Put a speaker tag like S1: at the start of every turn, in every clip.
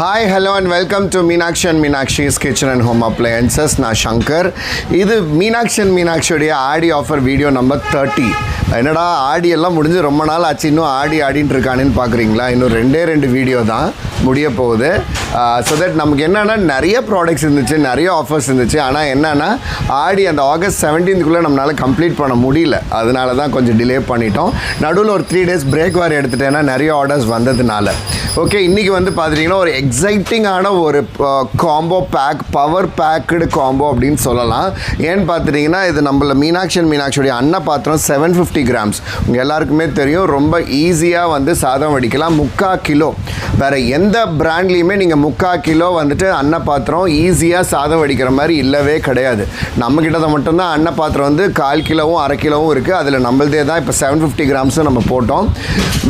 S1: Hi hello and welcome to Meenakshi and Meenakshi's kitchen and home appliances நான் சங்கர். இது Meenakshi and மீனாட்சியுடைய Aadi offer video number thirty என்னடா ஆடி எல்லாம் முடிஞ்சு ரொம்ப நாள் ஆச்சு. இன்னும் ஆடி ஆடின்னு இருக்கானுன்னு பார்க்குறீங்களா இன்னும் ரெண்டே ரெண்டு வீடியோ தான் முடிய போகுது. ஸோ தட் நமக்கு என்னென்னா நிறைய ப்ராடக்ட்ஸ் இருந்துச்சு நிறைய ஆஃபர்ஸ் இருந்துச்சு. ஆனால் என்னென்னா ஆடி அந்த ஆகஸ்ட் செவன்டீன்த்துக்குள்ளே நம்மளால் கம்ப்ளீட் பண்ண முடியல. அதனால தான் கொஞ்சம் டிலே பண்ணிட்டோம். நடுவில் ஒரு த்ரீ டேஸ் பிரேக் வேறு எடுத்துட்டேன்னா நிறைய ஆர்டர்ஸ் வந்ததுனால. ஓகே இன்றைக்கி வந்து பார்த்துட்டிங்கன்னா ஒரு எக்ஸைட்டிங்கான ஒரு combo pack power packed combo அப்படின்னு சொல்லலாம். ஏன்னு பார்த்துட்டிங்கன்னா இது நம்மள மீனாட்சி அண்ட் மீனாட்சியுடைய அன்ன பாத்திரம் செவன் ஃபிஃப்டி கிராம்ஸ் உங்கள் எல்லாருக்குமே தெரியும் ரொம்ப ஈஸியாக வந்து சாதம் வடிக்கலாம். முக்கா கிலோ. வேறு எந்த பிராண்ட்லேயுமே நீங்கள் முக்கா கிலோ வந்துட்டு அன்ன பாத்திரம் ஈஸியாக சாதம் வடிக்கிற மாதிரி இல்லவே கிடையாது. நம்மக்கிட்ட மட்டும்தான் அன்ன பாத்திரம் வந்து கால் கிலோவும் அரை கிலோவும் இருக்குது அதில் நம்மள்தே தான் இப்போ செவன் ஃபிஃப்டி கிராம்ஸும் நம்ம போட்டோம்.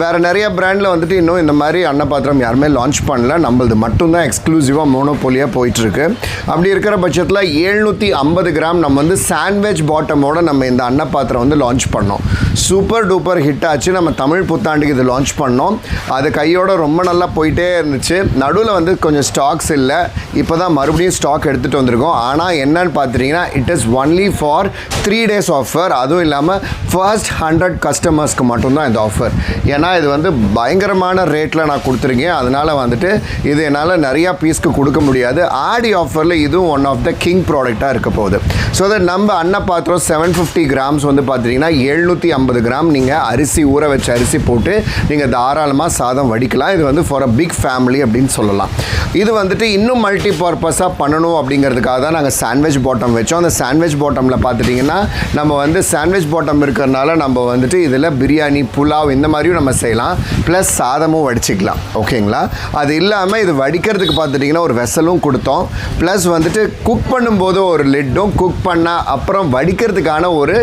S1: வேறு நிறைய பிராண்டில் வந்துட்டு இன்னும் இந்த மாதிரி அன்ன பாத்திரம் யாருமே லான்ச் பண்ணல. நம்மள்து மட்டும்தான் எக்ஸ்க்ளூசிவாக மோனோபோலியாக போயிட்டுருக்கு. அப்படி இருக்கிற பட்சத்தில் எழுநூற்றி ஐம்பது கிராம் நம்ம வந்து சாண்ட்விச் பாட்டமோட நம்ம இந்த அன்ன பாத்திரம் வந்து லான்ச் பண்ணோம். சூப்பர் டூப்பர் ஹிட் ஆச்சு. நம்ம தமிழ் புத்தாண்டுக்கு இது லான்ச் பண்ணோம். அது கையோட ரொம்ப நல்லா போயிட்டே இருந்துச்சு. நடுவில் வந்து கொஞ்சம் ஸ்டாக்ஸ் இல்லை. இப்போ தான் மறுபடியும் ஸ்டாக் எடுத்துகிட்டு வந்திருக்கோம். ஆனால் என்னன்னு பார்த்துட்டிங்கன்னா it is only for three days offer அதுவும் இல்லாமல் ஃபர்ஸ்ட் ஹண்ட்ரட் கஸ்டமர்ஸ்க்கு மட்டும்தான் இந்த ஆஃபர் ஏன்னா இது வந்து பயங்கரமான ரேட்டில் நான் கொடுத்துருக்கேன். அதனால் வந்துட்டு இது என்னால் நிறையா பீஸ்க்கு கொடுக்க முடியாது. ஆடி ஆஃபரில் இதுவும் ஒன் ஆஃப் த கிங் ப்ராடக்டாக இருக்க போகுது. ஸோ தட் நம்ம அன்ன பாத்திரம் செவன் ஃபிஃப்டி கிராம்ஸ் வந்து பார்த்தீங்கன்னா எழுநூற்றி ஐம்பது கிராம் நீங்கள் அரிசி ஊற வச்ச அரிசி போட்டு நீங்கள் தாராளமாக சாதம் வடிக்கலாம். இது வந்து ஃபார் அ பிக் ஃபேமிலி அப்படின்னு சொல்லலாம். இது வந்துட்டு இன்னும் மல்டி பர்பஸாக பண்ணணும் அப்படிங்கிறதுக்காக தான் நாங்கள் சாண்ட்விச் பாட்டம் வச்சோம். அந்த சாண்ட்விச் பாட்டமில் பார்த்துட்டிங்கன்னா நம்ம வந்து சாண்ட்விச் பாட்டம் இருக்கிறனால நம்ம வந்துட்டு இதில் பிரியாணி புலாவ் இந்த மாதிரியும் நம்ம செய்யலாம். ப்ளஸ் சாதமும் வடிச்சிக்கலாம். ஓகேங்களா அது இல்லாமல் இது வடிக்கிறதுக்கு பார்த்துட்டிங்கன்னா ஒரு வெசலும் கொடுத்தோம். ப்ளஸ் வந்துட்டு குக் பண்ணும்போது ஒரு லிட்டும் குக் பண்ணால் அப்புறம் வடிக்கிறதுக்கான ஒரு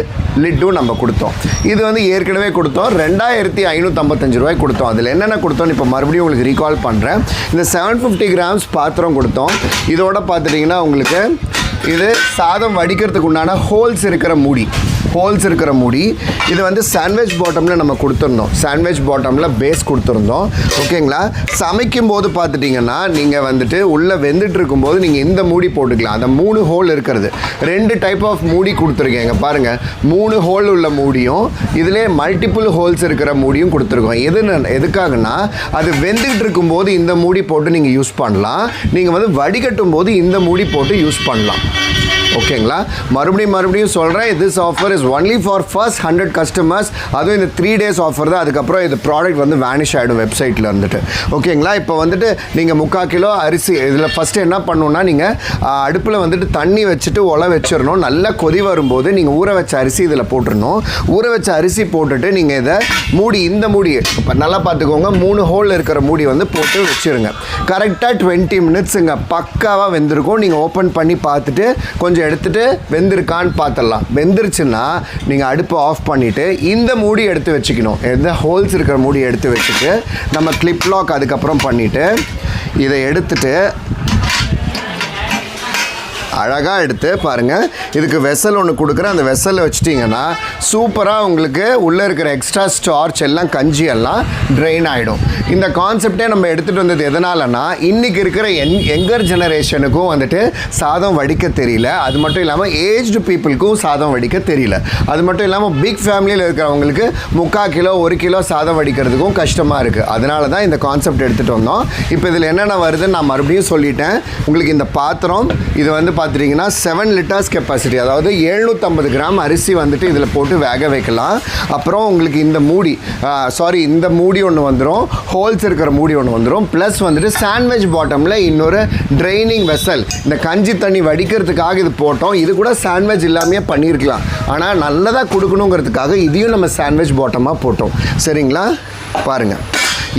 S1: லிட்டும் நம்ம கொடுத்தோம். இது வந்து ஏற்கனவே கொடுத்தோம். ரெண்டாயிரத்தி ஐநூற்றம்பத்தஞ்சு ரூபாய் கொடுத்தோம். அதில் என்னென்ன கொடுத்தோம் இப்போ மறுபடியும் உங்களுக்கு ரீகால் பண்ணுறேன் இந்த செவன் ஃபிஃப்டி கிராம்ஸ் பாத்திரம் கொடுத்தோம். இதோட பார்த்துட்டிங்கன்னா உங்களுக்கு இது சாதம் வடிக்கிறதுக்கு உண்டான ஹோல்ஸ் இருக்கிற மூடி. ஹோல்ஸ் இருக்கிற மூடி இது வந்து சாண்ட்விச் பாட்டமில் நம்ம கொடுத்துருந்தோம் சாண்ட்விச் பாட்டமில் பேஸ் கொடுத்துருந்தோம். ஓகேங்களா? சமைக்கும் போது பார்த்துட்டிங்கன்னா நீங்கள் வந்துட்டு உள்ளே வெந்துட்டு இருக்கும்போது நீங்கள் இந்த மூடி போட்டுக்கலாம். அந்த மூணு ஹோல் இருக்கிறது. ரெண்டு டைப் ஆஃப் மூடி கொடுத்துருக்கேங்க பாருங்கள் மூணு ஹோல் உள்ள மூடியும் இதிலே மல்டிபிள் ஹோல்ஸ் இருக்கிற மூடியும் கொடுத்துருக்கோம். எது எதுக்காகனா அது வெந்துக்கிட்டு இருக்கும்போது இந்த மூடி போட்டு நீங்கள் யூஸ் பண்ணலாம். நீங்கள் வந்து வடிகட்டும் போது இந்த மூடி போட்டு யூஸ் பண்ணலாம். ஓகேங்களா? மறுபடியும் மறுபடியும் சொல்கிறேன் this offer is only for first hundred customers அதுவும் இந்த த்ரீ டேஸ் ஆஃபர் தான். அதுக்கப்புறம் இது ப்ராடக்ட் வந்து வேனிஷ் ஆகிடும் வெப்சைட்டில் இருந்துட்டு. ஓகேங்களா? இப்போ வந்துட்டு நீங்கள் முக்கால் கிலோ அரிசி இதில் ஃபஸ்ட்டு என்ன பண்ணணுன்னா நீங்கள் அடுப்பில் வந்துட்டு தண்ணி வச்சுட்டு உல வச்சிடணும் நல்லா கொதி வரும்போது நீங்கள் ஊற வச்ச அரிசி இதில் போட்டுடணும் ஊற வச்ச அரிசி போட்டுட்டு நீங்கள் இதை மூடி இந்த மூடி இப்போ நல்லா பார்த்துக்கோங்க மூணு ஹோல் இருக்கிற மூடி வந்து போட்டு வச்சுருங்க. கரெக்டாக டுவெண்ட்டி மினிட்ஸுங்க பக்காவாக வெந்திருக்கும். நீங்கள் ஓப்பன் பண்ணி பார்த்துட்டு கொஞ்சம் எடுத்துகிட்டு வெந்திருக்கான்னு பார்த்துடலாம் வெந்துருச்சுன்னா நீங்கள் அடுப்பை ஆஃப் பண்ணிவிட்டு இந்த மூடி எடுத்து வச்சுக்கணும். எந்த ஹோல்ஸ் இருக்கிற மூடி எடுத்து வச்சுட்டு நம்ம கிளிப் லாக் அதுக்கப்புறம் பண்ணிவிட்டு இதை எடுத்துகிட்டு அழகாக எடுத்து பாருங்கள் இதுக்கு வெசல் ஒன்று கொடுக்குறேன். அந்த வெசலில் வச்சிட்டிங்கன்னா சூப்பராக உங்களுக்கு உள்ளே இருக்கிற எக்ஸ்ட்ரா ஸ்டார்ச் எல்லாம் கஞ்சி எல்லாம் ட்ரெயின் ஆகிடும் இந்த கான்செப்டே நம்ம எடுத்துகிட்டு வந்தது எதனாலனா இன்றைக்கி இருக்கிற எங் எங்கர் ஜெனரேஷனுக்கும் வந்துட்டு சாதம் வடிக்க தெரியல. அது மட்டும் இல்லாமல் ஏஜ்டு பீப்புளுக்கும் சாதம் வடிக்க தெரியல. அது மட்டும் இல்லாமல் பிக் ஃபேமிலியில் இருக்கிறவங்களுக்கு முக்கால் கிலோ ஒரு கிலோ சாதம் வடிக்கிறதுக்கும் கஷ்டமாக இருக்குது அதனால தான் இந்த கான்செப்ட் எடுத்துகிட்டு வந்தோம். இப்போ இதில் என்னென்ன வருதுன்னு நான் மறுபடியும் சொல்லிட்டேன். உங்களுக்கு இந்த பாத்திரம் இது வந்து பார்த்துட்டிங்கன்னா செவன் லிட்டர்ஸ் கெப்பாசிட்டி அதாவது எழுநூற்றம்பது கிராம் அரிசி வந்துட்டு இதில் போட்டு வேக வைக்கலாம். அப்புறம் உங்களுக்கு இந்த மூடி சாரி இந்த மூடி ஒன்று வந்துடும் ஹோல்ஸ் இருக்கிற மூடி ஒன்று வந்துடும் ப்ளஸ் வந்துட்டு சாண்ட்விச் பாட்டமில் இன்னொரு ட்ரைனிங் வெசல் இந்த கஞ்சி தண்ணி வடிக்கிறதுக்காக இது போட்டோம். இது கூட சாண்ட்விச் இல்லாமையே பண்ணியிருக்கலாம் ஆனால் நல்லதாக கொடுக்கணுங்கிறதுக்காக இதையும் நம்ம சாண்ட்விச் பாட்டமாக போட்டோம். சரிங்களா? பாருங்கள்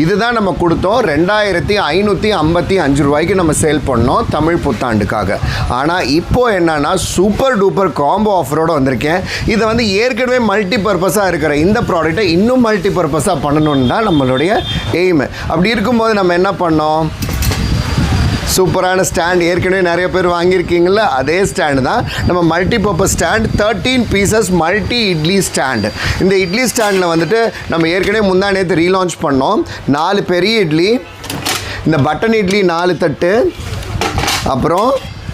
S1: இதுதான் நம்ம கொடுத்தோம் ரெண்டாயிரத்தி ஐநூற்றி ஐம்பத்தி அஞ்சு ரூபாய்க்கு நம்ம சேல் பண்ணோம் தமிழ் புத்தாண்டுக்காக. ஆனால் இப்போது என்னன்னா சூப்பர் டூப்பர் காம்போ ஆஃபரோடு வந்திருக்கேன். இதை வந்து ஏற்கனவே மல்டி பர்பஸாக இருக்கிற இந்த ப்ராடக்ட்டை இன்னும் மல்டி பர்பஸாக பண்ணணும்னு தான் நம்மளுடைய எய்மு அப்படி இருக்கும்போது நம்ம என்ன பண்ணோம்? சூப்பரான ஸ்டாண்ட். ஏற்கனவே நிறைய பேர் வாங்கியிருக்கீங்கள அதே ஸ்டாண்டு தான். நம்ம multi purpose stand thirteen pieces multi idli stand. இந்த இட்லி ஸ்டாண்டில் வந்துட்டு நம்ம ஏற்கனவே முந்தா நேற்று ரீலான்ச் பண்ணோம். நாலு பெரிய இட்லி இந்த பட்டன் இட்லி நாலு தட்டு அப்புறம்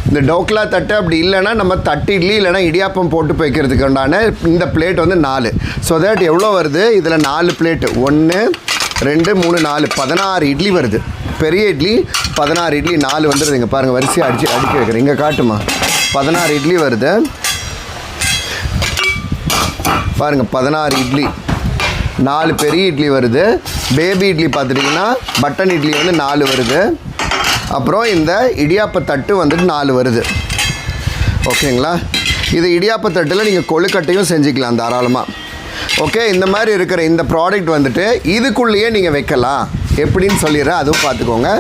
S1: இந்த டோக்லா தட்டு அப்படி இல்லைன்னா நம்ம தட்டு இட்லி இல்லைன்னா இடியாப்பம் போட்டு வைக்கிறதுக்கு உண்டான இந்த பிளேட் வந்து நாலு. ஸோ தட் எவ்வளோ வருது? இதில் நாலு பிளேட்டு ஒன்று ரெண்டு மூணு நாலு பதினாறு இட்லி வருது. பெரிய இட்லி பதினாறு இட்லி நாலு வந்துடுது இங்கே பாருங்கள் வரிசையாக அடிச்சு அடிக்க வைக்கிறேன். இங்கே காட்டுமா? பதினாறு இட்லி வருது. பாருங்கள் பதினாறு இட்லி. நாலு பெரிய இட்லி வருது. பேபி இட்லி பார்த்துட்டிங்கன்னா பட்டன் இட்லி வந்து நாலு வருது. அப்புறம் இந்த இடியாப்ப தட்டு வந்துட்டு நாலு வருது. ஓகேங்களா? இது இடியாப்ப தட்டில் நீங்கள் கொழுக்கட்டையும் செஞ்சுக்கலாம் தாராளமாக ஓகே இந்த மாதிரி இருக்கிற இந்த ப்ராடக்ட் வந்துட்டு இதுக்குள்ளேயே நீங்கள் வைக்கலாம். எப்படின்னு சொல்லிடுறேன் அதுவும் பார்த்துக்கோங்க.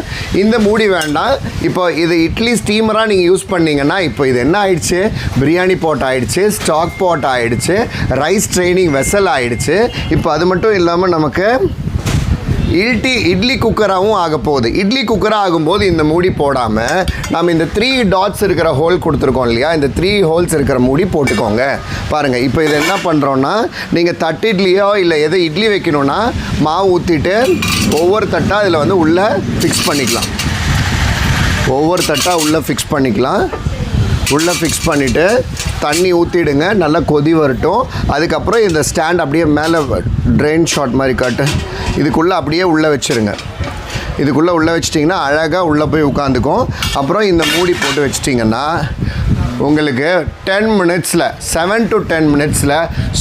S1: இந்த மூடி வேண்டாம். இப்போ இது இட்லி ஸ்டீமராக நீங்கள் யூஸ் பண்ணீங்கன்னா இப்போ இது என்ன ஆயிடுச்சு? பிரியாணி போட் ஆயிடுச்சு ஸ்டாக் போட் ஆயிடுச்சு ரைஸ் ட்ரைனிங் வெசல் ஆயிடுச்சு. இப்போ அது மட்டும் இல்லாமல் நமக்கு இல்ட்டி இட்லி குக்கராகவும் ஆக போகுது. இட்லி குக்கராக ஆகும்போது இந்த மூடி போடாமல் நம்ம இந்த த்ரீ டாட்ஸ் இருக்கிற ஹோல் கொடுத்துருக்கோம் இல்லையா? இந்த த்ரீ ஹோல்ஸ் இருக்கிற மூடி போட்டுக்கோங்க. பாருங்கள் இப்போ இதை என்ன பண்ணுறோன்னா நீங்கள் தட்டு இட்லியோ இல்லை எதை இட்லி வைக்கணும்னா மாவு ஊற்றிட்டு ஒவ்வொரு தட்டாக அதில் வந்து உள்ளே ஃபிக்ஸ் பண்ணிக்கலாம். ஒவ்வொரு தட்டாக உள்ளே ஃபிக்ஸ் பண்ணிக்கலாம். உள்ளே ஃபிக்ஸ் பண்ணிவிட்டு தண்ணி ஊற்றிடுங்க நல்லா கொதி வரட்டும். அதுக்கப்புறம் இந்த ஸ்டாண்ட் அப்படியே மேலே ட்ரெயின் ஷாட் மாதிரி காட்டு. இதுக்குள்ளே அப்படியே உள்ளே வச்சுருங்க. இதுக்குள்ளே உள்ளே வச்சிட்டிங்கன்னா அழகாக உள்ளே போய் உட்காந்துக்கும். அப்புறம் இந்த மூடி போட்டு வச்சிட்டிங்கன்னா உங்களுக்கு டென் மினிட்ஸில் செவன் டு டென் மினிட்ஸில்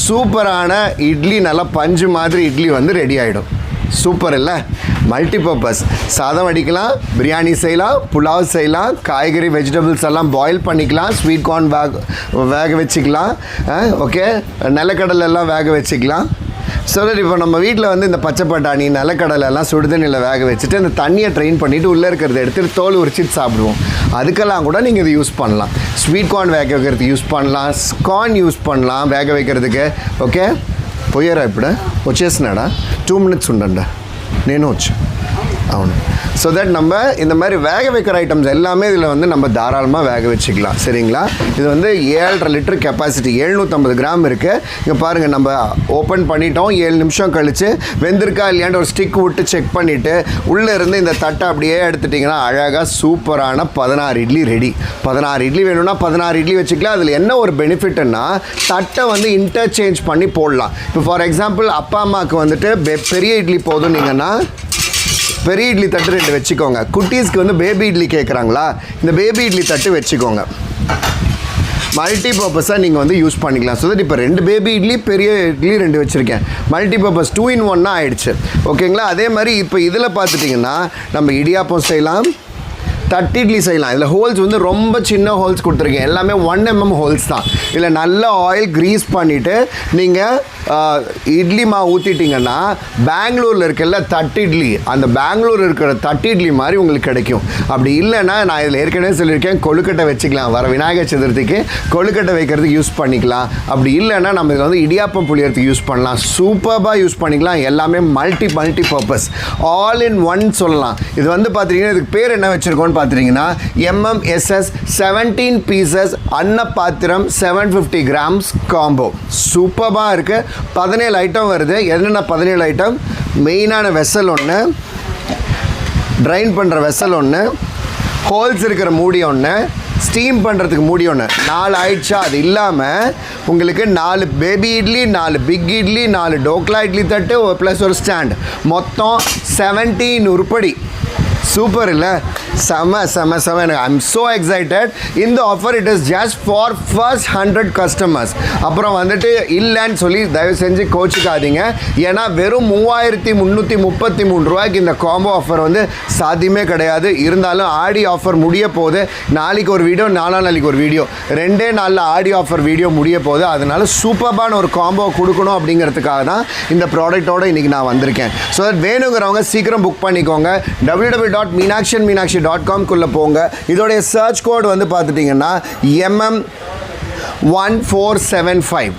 S1: சூப்பரான இட்லி நல்லா பஞ்சு மாதிரி இட்லி வந்து ரெடி ஆகிடும் சூப்பர் இல்லை? மல்டிபர்பஸ் சாதம் அடிக்கலாம் பிரியாணி செய்யலாம் புலாவ் செய்யலாம் காய்கறி வெஜிடபிள்ஸ் எல்லாம் பாயில் பண்ணிக்கலாம் ஸ்வீட் கார்ன் வேக வேக வச்சுக்கலாம் ஓகே நிலக்கடலை எல்லாம் வேக வச்சுக்கலாம். சொல்லிட்டு இப்போ நம்ம வீட்டில் வந்து இந்த பச்சை பட்டாணி நிலக்கடலை எல்லாம் சுடுதண்ணியில் வேக வச்சுட்டு அந்த தண்ணியை ட்ரெயின் பண்ணிவிட்டு உள்ளே இருக்கிறத எடுத்துகிட்டு தோல் உரிச்சிட்டு சாப்பிடுவோம். அதுக்கெல்லாம் கூட நீங்கள் இதை யூஸ் பண்ணலாம். ஸ்வீட் கார்ன் வேக வைக்கிறதுக்கு யூஸ் பண்ணலாம். கார்ன் யூஸ் பண்ணலாம் வேக வைக்கிறதுக்கு. ஓகே பொய்யரா இப்படி. ஒச்சேஸ்னாடா டூ மினிட்ஸ் உண்டண்டா నేను వచ్చాను అవును ஸோ தட் நம்ம இந்த மாதிரி வேக வைக்கிற ஐட்டம்ஸ் எல்லாமே இதில் வந்து நம்ம தாராளமாக வேக வச்சுக்கலாம் சரிங்களா இது வந்து ஏழரை லிட்டர் கெப்பாசிட்டி எழுநூற்றம்பது கிராம் இருக்குது இங்கே பாருங்கள் நம்ம ஓப்பன் பண்ணிட்டோம் ஏழு நிமிஷம் கழித்து வெந்திருக்கா இல்லையான்னு ஒரு ஸ்டிக் விட்டு செக் பண்ணிவிட்டு உள்ளே இருந்து இந்த தட்டை அப்படியே எடுத்துட்டிங்கன்னா அழகாக சூப்பரான பதினாறு இட்லி ரெடி பதினாறு இட்லி வேணும்னா பதினாறு இட்லி வச்சுக்கலாம் அதில் என்ன ஒரு பெனிஃபிட்னா தட்டை வந்து இன்டர்சேஞ்ச் பண்ணி போடலாம் இப்போ ஃபார் எக்ஸாம்பிள் அப்பா அம்மாவுக்கு வந்துட்டு பெ- பெரிய இட்லி போதும் நீங்கன்னா பெரிய இட்லி தட்டு ரெண்டு வச்சுக்கோங்க. குட்டீஸ்க்கு வந்து பேபி இட்லி கேட்குறாங்களா இந்த பேபி இட்லி தட்டு வச்சுக்கோங்க. மல்டி பர்பஸாக நீங்கள் வந்து யூஸ் பண்ணிக்கலாம். ஸோ தட் இப்போ ரெண்டு பேபி இட்லி பெரிய இட்லி ரெண்டு வச்சுருக்கேன். மல்டி பர்பஸ் டூ இன் ஒன்னாக ஆயிடுச்சு. ஓகேங்களா அதே மாதிரி இப்போ இதில் பார்த்துட்டிங்கன்னா நம்ம இடியாப்பம் செய்யலாம். தட்டு இட்லி செய்யலாம். இதில் ஹோல்ஸ் வந்து ரொம்ப சின்ன ஹோல்ஸ் கொடுத்துருக்கேன். எல்லாமே ஒன் எம்எம் ஹோல்ஸ் தான். இதில் நல்ல ஆயில் க்ரீஸ் பண்ணிவிட்டு நீங்கள் இட்லி மாவு ஊற்றிட்டிங்கன்னா பெங்களூரில் இருக்கல தட்டு இட்லி. அந்த பெங்களூர் இருக்கிற தட்டு இட்லி மாதிரி உங்களுக்கு கிடைக்கும். அப்படி இல்லைன்னா நான் இதில் ஏற்கனவே சொல்லியிருக்கேன் கொழுக்கட்டை வச்சுக்கலாம். வர விநாயகர் சதுர்த்திக்கு கொழுக்கட்டை வைக்கிறதுக்கு யூஸ் பண்ணிக்கலாம். அப்படி இல்லைன்னா நம்ம இதில் வந்து இடியாப்பம் புளியறதுக்கு யூஸ் பண்ணலாம். சூப்பராக யூஸ் பண்ணிக்கலாம். எல்லாமே multi multi purpose all in one சொல்லலாம். இது வந்து பார்த்தீங்கன்னா இதுக்கு பேர் என்ன வச்சுருக்கோன்னு பார்த்துட்டிங்கன்னா எம்எம்எஸ்எஸ் செவன்டீன் பீசஸ் அன்ன பாத்திரம் செவன் ஃபிஃப்டி கிராம்ஸ் காம்போ சூப்பராக இருக்குது பதினேழு ஐட்டம் வருது. என்னென்ன பதினேழு ஐட்டம் மெயினான வெசல் ஒன்று ட்ரைன் பண்ணுற வெசல் ஒன்று ஹோல்ஸ் இருக்கிற மூடி ஒன்று ஸ்டீம் பண்ணுறதுக்கு மூடி ஒன்று நாலு ஆயிடுச்சா? அது இல்லாமல் உங்களுக்கு நாலு பேபி இட்லி நாலு பிக் இட்லி நாலு டோக்லா இட்லி தட்டு ப்ளஸ் ஒரு ஸ்டாண்ட் மொத்தம் செவன்டீன் உருப்படி. சூப்பர் இல்லை? செம செம செம எனக்கு ஐம் ஸோ எக்ஸைட்டட் இந்த offer it is just for first hundred customers அப்புறம் வந்துட்டு இல்லைன்னு சொல்லி தயவு செஞ்சு கோச்சிக்காதீங்க. ஏன்னா வெறும் மூவாயிரத்தி முந்நூற்றி முப்பத்தி மூணு ரூபாய்க்கு இந்த காம்போ ஆஃபர் வந்து சாத்தியமே கிடையாது. இருந்தாலும் ஆடி ஆஃபர் முடிய போது நாளைக்கு ஒரு வீடியோ நாலா நாளைக்கு ஒரு வீடியோ ரெண்டே நாளில் ஆடி ஆஃபர் வீடியோ முடிய போது அதனால சூப்பர்பான ஒரு காம்போ கொடுக்கணும் அப்படிங்கிறதுக்காக தான் இந்த ப்ராடக்ட்டோட இன்றைக்கி நான் வந்திருக்கேன். ஸோ வேணுங்கிறவங்க சீக்கிரம் புக் பண்ணிக்கோங்க. W W dot Meenakshi Meenakshi dot காம்குள்ளே போங்க. இதோடைய சர்ச் கோட் வந்து பார்த்துட்டிங்கன்னா MM one four seven five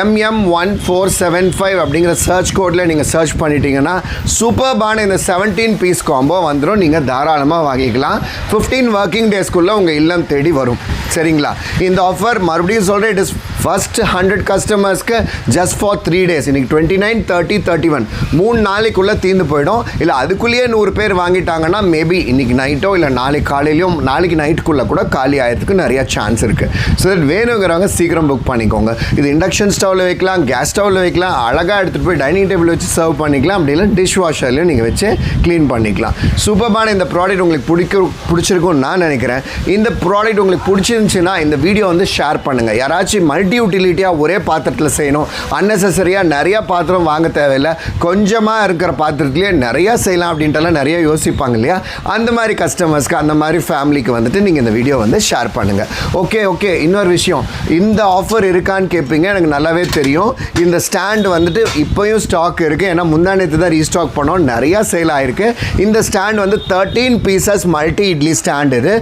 S1: MM one four seven five அப்படிங்கிற சர்ச் கோடில் நீங்கள் சர்ச் பண்ணிட்டீங்கன்னா சூப்பர்பான இந்த செவன்டீன் பீஸ் காம்போ வந்துடும் நீங்கள் தாராளமாக வாங்கிக்கலாம். ஃபிஃப்டீன் ஒர்க்கிங் டேஸ்க்குள்ளே உங்கள் இல்லம் தேடி வரும். சரிங்களா? இந்த ஆஃபர் மறுபடியும் சொல்கிறேன் இட் இஸ் ஃபர்ஸ்ட் ஹண்ட்ரட் கஸ்டமர்ஸ்க்கு ஜஸ்ட் ஃபார் த்ரீ டேஸ் இன்றைக்கி twenty nine thirty thirty one மூணு நாளைக்குள்ளே தீர்ந்து போயிடும். இல்லை அதுக்குள்ளேயே நூறு பேர் வாங்கிட்டாங்கன்னா மேபி இன்றைக்கி நைட்டோ இல்லை நாளைக்கு காலையிலையும் நாளைக்கு நைட்டுக்குள்ளே கூட காலி ஆகிறதுக்கு நிறையா சான்ஸ் இருக்குது ஸோ தட் வேணுங்கிறவங்க சீக்கிரம் புக் பண்ணிக்கோங்க. இது இண்டக்ஷன் ஸ்டவ்வில் வைக்கலாம் கேஸ் ஸ்டவ்வில் வைக்கலாம் அழகாக எடுத்துகிட்டு போய் டைனிங் டேபிள் வச்சு சர்வ் பண்ணிக்கலாம். அப்படி இல்லை டிஷ் வாஷர்லையும் நீங்கள் வச்சு க்ளீன் பண்ணிக்கலாம். சூப்பர்பான இந்த ப்ராடக்ட் உங்களுக்கு பிடிக்க பிடிச்சிருக்கும்னு நான் நினைக்கிறேன். இந்த ப்ராடக்ட் உங்களுக்கு பிடிச்சிருந்துச்சுன்னா இந்த வீடியோ வந்து ஷேர் பண்ணுங்கள் யாராச்சும் மல்டி யூட்டிலிட்டியாக ஒரே பாத்திரத்தில் செய்யணும். அன்னெசரியாக நிறையா பாத்திரம் வாங்க தேவையில்லை. கொஞ்சமாக இருக்கிற பாத்திரத்துலேயே நிறையா செய்யலாம் அப்படின்ட்டுலாம் நிறைய யோசிப்பாங்க இல்லையா? அந்த மாதிரி கஸ்டமர்ஸ்க்கு அந்த மாதிரி ஃபேமிலிக்கு வந்துட்டு நீங்கள் இந்த வீடியோ வந்து ஷேர் பண்ணுங்கள் ஓகே ஓகே இன்னொரு விஷயம். இந்த ஆஃபர் இருக்கான்னு கேட்பீங்க எனக்கு நல்லாவே தெரியும். இந்த ஸ்டாண்ட் வந்துட்டு இப்போயும் ஸ்டாக் இருக்குது ஏன்னா முந்தானத்து தான் ரீஸ்டாக் பண்ணோம். நிறையா சேல் ஆகிருக்கு இந்த ஸ்டாண்ட் வந்து thirteen pieces multi idli stand இது.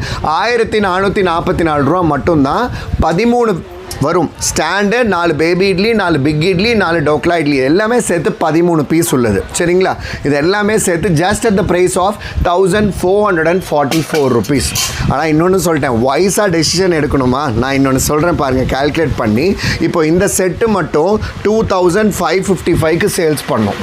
S1: ஆயிரத்தி நானூற்றி நாற்பத்தி நாலு ரூபா மட்டும்தான். பதிமூணு வரும். ஸ்டாண்டு நாலு பேபி இட்லி நாலு பிக் இட்லி நாலு டோக்லா இட்லி எல்லாமே சேர்த்து பதிமூணு பீஸ் உள்ளது. சரிங்களா? இது எல்லாமே சேர்த்து just at the price of thousand four hundred and forty four rupees ஆனால் இன்னொன்று சொல்லிட்டேன் வைஸாக டெசிஷன் எடுக்கணுமா? நான் இன்னொன்று சொல்கிறேன் பாருங்கள் கால்குலேட் பண்ணி. இப்போ இந்த செட்டு மட்டும் டூ தௌசண்ட் ஃபைவ் ஃபிஃப்டி ஃபைவ்க்கு சேல்ஸ் பண்ணோம்.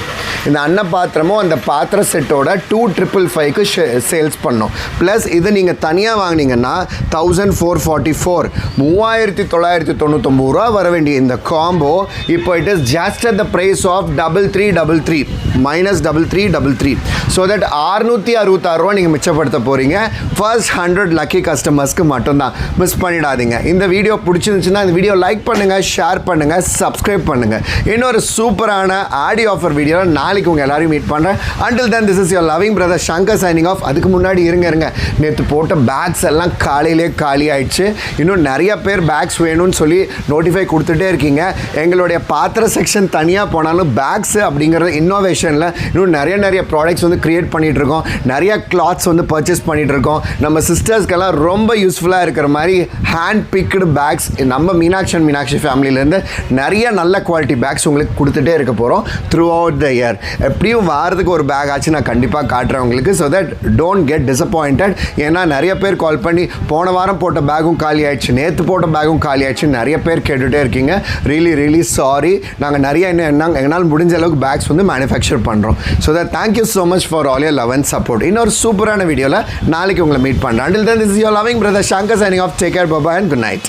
S1: இந்த அன்ன பாத்திரமும் அந்த பாத்திர செட்டோட டூ ட்ரிபிள் ஃபைவ்க்கு சேல்ஸ் பண்ணோம். ப்ளஸ் இது நீங்கள் தனியாக வாங்கினீங்கன்னா தௌசண்ட் ஃபோர் ஃபார்ட்டி ஃபோர் மூவாயிரத்தி தொள்ளாயிரத்தி தொண்ணூத்தொம்பது ரூபா வர வேண்டிய இந்த காம்போ இப்போ it is just at the price of double three double three minus double three double three so that அறுநூற்றி அறுபத்தாறு ரூபா நீங்கள் மிச்சப்படுத்த போகிறீங்க ஃபர்ஸ்ட் ஹண்ட்ரட் லக்கி கஸ்டமர்ஸ்க்கு மட்டும்தான். மிஸ் பண்ணிடாதீங்க. இந்த வீடியோ பிடிச்சிருந்துச்சுன்னா இந்த வீடியோ லைக் பண்ணுங்கள் ஷேர் பண்ணுங்கள் சப்ஸ்கிரைப் பண்ணுங்கள் இன்னொரு சூப்பரான ஆடி ஆஃபர் வீடியோவில் நாளைக்கு உங்கள் எல்லாரையும் மீட் பண்ணுறேன் until then this is your loving brother Shankar signing off அதுக்கு முன்னாடி இருங்க இருங்க. நேற்று போட்ட பேக்ஸ் எல்லாம் காலையிலே காலி ஆயிடுச்சு. இன்னும் நிறைய பேர் பேக்ஸ் வேணும்னு சொல்லி சொல்லி நோட்டிஃபை கொடுத்துட்டே இருக்கீங்க. எங்களுடைய பாத்திர செக்ஷன் தனியாக போனாலும் பேக்ஸ் அப்படிங்கிற இன்னோவேஷனில் இன்னும் நிறைய நிறைய ப்ராடக்ட்ஸ் வந்து க்ரியேட் பண்ணிகிட்டு இருக்கோம். நிறைய கிளாத்ஸ் வந்து பர்ச்சேஸ் பண்ணிகிட்டு இருக்கோம். நம்ம சிஸ்டர்ஸ்க்கெல்லாம் ரொம்ப யூஸ்ஃபுல்லாக இருக்கிற மாதிரி ஹேண்ட் பிக்டு பேக்ஸ் நம்ம மீனாட்சி அண்ட் மீனாட்சி ஃபேமிலியிலேருந்து நிறைய நல்ல குவாலிட்டி பேக்ஸ் உங்களுக்கு கொடுத்துட்டே இருக்க போகிறோம் த்ரூ அவுட் த இயர் எப்படியும் வாரத்துக்கு ஒரு பேக் ஆச்சு நான் கண்டிப்பாக காட்டுறேன் உங்களுக்கு. So that don't get disappointed ஏன்னா நிறைய பேர் கால் பண்ணி போன வாரம் போட்ட பேகும் காலி ஆயிடுச்சு நேற்று போட்ட பேகும் காலி ஆயிடுச்சு நிறைய பேர் கேட்டுகிட்டே இருக்கீங்க. ரியலி ரியலி சாரி நாங்கள் நிறைய என்ன என்ன எங்களால் முடிஞ்ச அளவுக்கு பேக்ஸ் வந்து மேனுஃபேக்சர் பண்ணுறோம் so that thank you so much for all your love and support இன்னொரு சூப்பரான வீடியோவில் நாளைக்கு உங்களை மீட் பண்ணுறேன் until then is your loving brother Shankar signing off take care Baba and good night